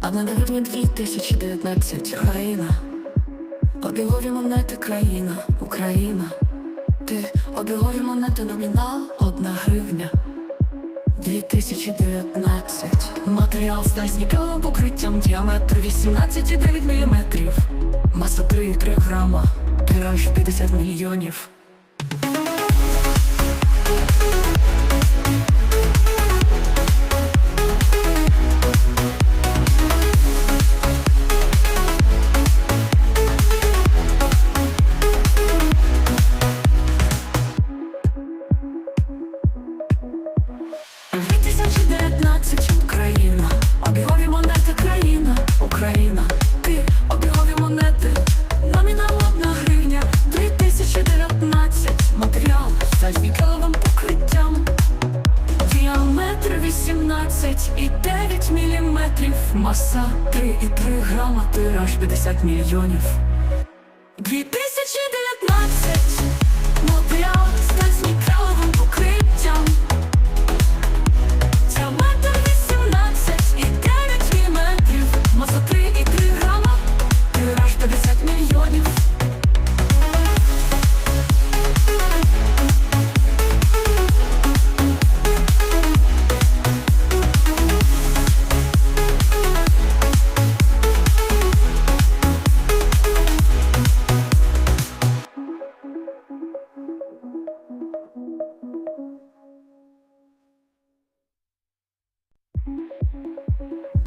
А на грудні 2019 країна Обігові монети країна, Україна. Ти обігові монети номінал одна гривня. 2019 Матеріал сталь з нікелевим покриттям Діаметр 18,9 мм Маса 3,3 грама. Тираж 50 мільйонів 2019 Україна, обігові монети країна, Україна, ти обігові монети, номінал одна гривня, 2019 матеріал з нікелевим покриттям, діаметр 18 і 9 міліметрів, маса 3,3 грама, тираж 50 мільйонів. 2019 матеріал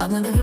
А на